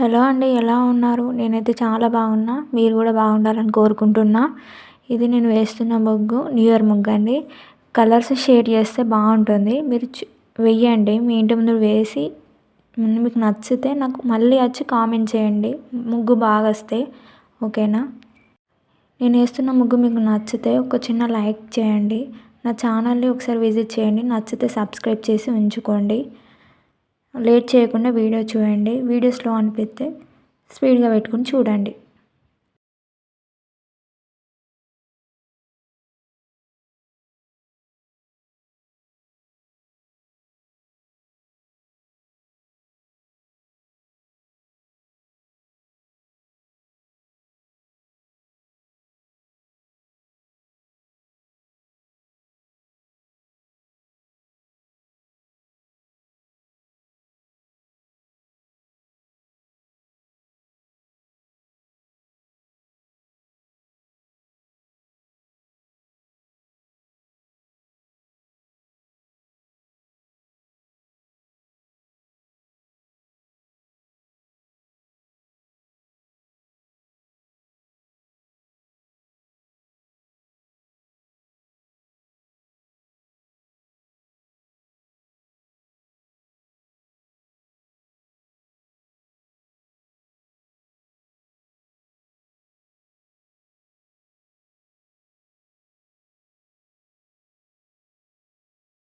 Hello అండి ఎలా ఉన్నారు? నేనైతే చాలా బాగున్నా. మీరు కూడా బాగుండాలని కోరుకుంటున్నా. ఇది నేను వేస్తున్న ముగ్గు న్యూ ఇయర్ ముగ్గు అండి. కలర్స్ షేడ్ చేస్తే బాగుంటుంది. మీరు వెయ్యండి మీ ఇంటి ముందు వేసి మీకు నచ్చితే నాకు మళ్ళీ వచ్చి కామెంట్ చేయండి. ముగ్గు బాగా వస్తే ఓకేనా? నేను వేస్తున్న ముగ్గు మీకు నచ్చితే ఒక చిన్న లైక్ చేయండి. నా ఛానల్ని ఒకసారి విజిట్ చేయండి. నచ్చితే సబ్స్క్రైబ్ చేసి ఉంచుకోండి. లేట్ చేయకుండా వీడియో చూడండి. వీడియో స్లో అనిపిస్తే స్పీడ్గా పెట్టుకుని చూడండి.